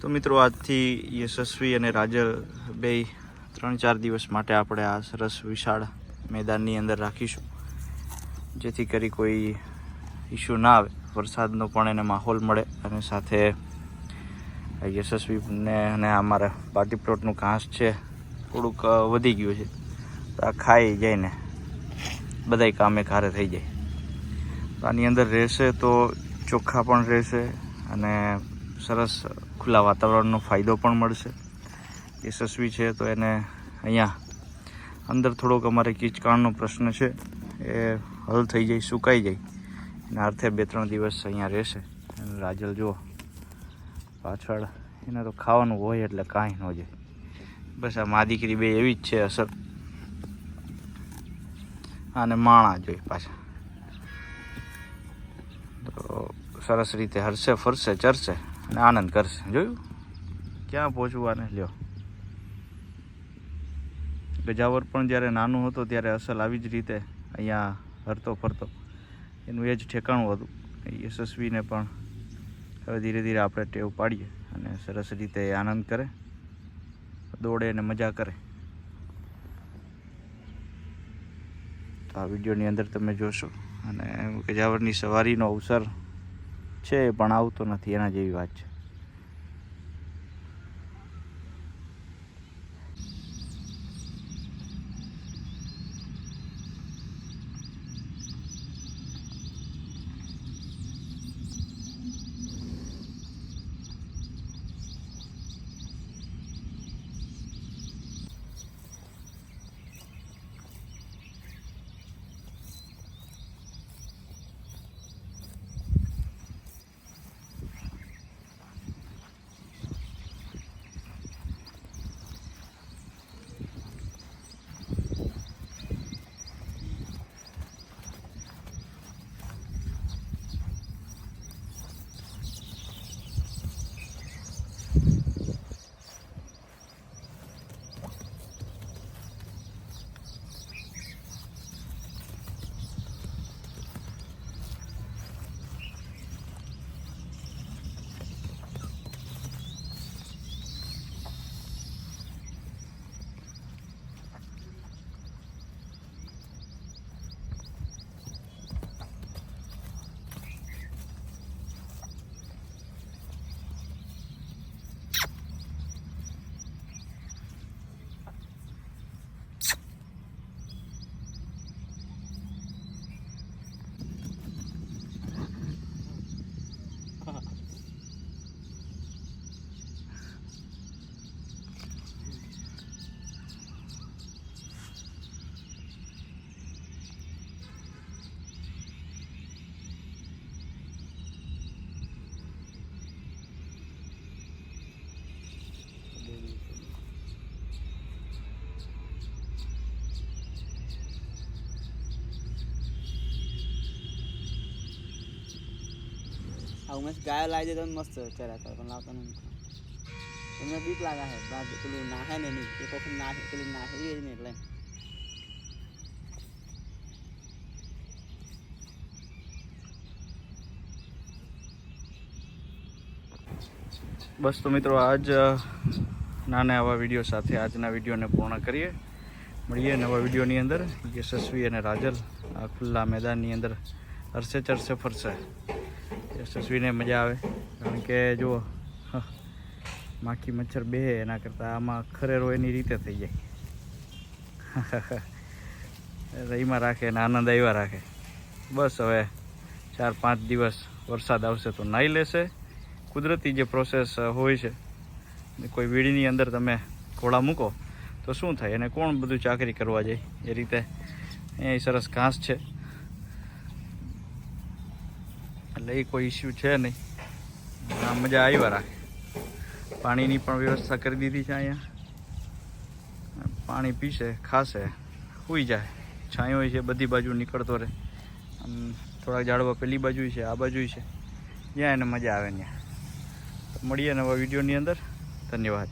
તો મિત્રો, આજથી યશસ્વી અને રાજલ બે, ત્રણ, ચાર દિવસ માટે આપણે આ સરસ વિશાળ મેદાનની અંદર રાખીશું, જેથી કરી કોઈ ઇશ્યુ ના આવે. વરસાદનો પણ એને માહોલ મળે અને સાથે યશસ્વીને અને અમારા પાર્ટી પ્લોટનું ઘાસ છે, થોડુંક વધી ગયું છે. તો આ ખાઈ જાય ને બધાય કામે ઘારે થઈ જાય. આની અંદર રહેશે તો ચોખ્ખા પણ રહેશે અને સરસ ખુલ્લા વાતાવરણનો ફાયદો પણ મળશે. યશસ્વી છે તો એને અહીંયા અંદર થોડોક અમારે કિચકાણનો પ્રશ્ન છે, એ હલ થઈ જાય, સુકાઈ જાય. એના અર્થે બે ત્રણ દિવસ અહીંયા રહેશે. રાજલ જુઓ, પાછળ એને તો ખાવાનું હોય એટલે કાંઈ ન જાય બસ આ મા દીકરી બે એવી જ છે અસર અને માણા જોઈ પાછા. તો સરસ રીતે હરશે ફરશે ચરશે અને આનંદ કરશે. જોયું? ક્યાં પહોંચવું આને? લ્યો. ગજાવર પણ જ્યારે નાનું હતો ત્યારે અસલ આવી જ રીતે અહીંયા હરતો ફરતો. એનું એ જ ઠેકાણું હતું. યશસ્વીને પણ હવે ધીરે ધીરે આપણે ટેવ પાડીએ અને સરસ રીતે આનંદ કરે, દોડે અને મજા કરે. તો આ વિડીયોની અંદર તમે જોશો. અને ગજાવરની સવારીનો અવસર છે પણ આવતો નથી એના જેવી વાત છે આ ઉમેશ ગાયો લાવી દે તો મસ્ત ચર્યા કરે, પણ લાવતો નહીં એમને બીક લાગે છે બાદ પેલું નાહે ને નહીં એક વખત નાહે, પેલું નાહે જ નહીં એટલે. બસ તો મિત્રો આજ નાના આવા વીડિયો સાથે આજના વિડીયોને પૂર્ણ કરીએ. મળીએ નવા વિડીયોની અંદર. યશસ્વી અને રાજલ આ ખુલ્લા મેદાનની અંદર અરસે ચરશે ફરશે. યશસ્વીને મજા આવે. કારણ કે જુઓ માખી મચ્છર બે એના કરતાં આમાં ખરેરો એની રીતે થઈ જાય. રહીમાં રાખે અને આનંદ આવ્યા રાખે. બસ હવે ચાર પાંચ દિવસ વરસાદ આવશે તો નાહી લેશે. કુદરતી જે પ્રોસેસ હોય છે કોઈ વીડીની અંદર તમે ઘોડા મૂકો, તો શું થાય? એને કોણ બધું ચાકરી કરવા જાય? એ રીતે. અહીંયા સરસ ઘાસ છે. એટલે એ કોઈ ઇસ્યુ છે નહીં. મજા આવ્યા રાખે. પાણીની પણ વ્યવસ્થા કરી દીધી છે અહીંયા. પાણી પીશે, ખાશે, સૂઈ જાય. છાંયો છે, બધી બાજુ નીકળતો રહે. થોડાક ઝાડવા પેલી બાજુ છે, આ બાજુ છે. જ્યાં એને મજા આવે ત્યાં. મળીએ નવા વિડીયોની અંદર. ધન્યવાદ.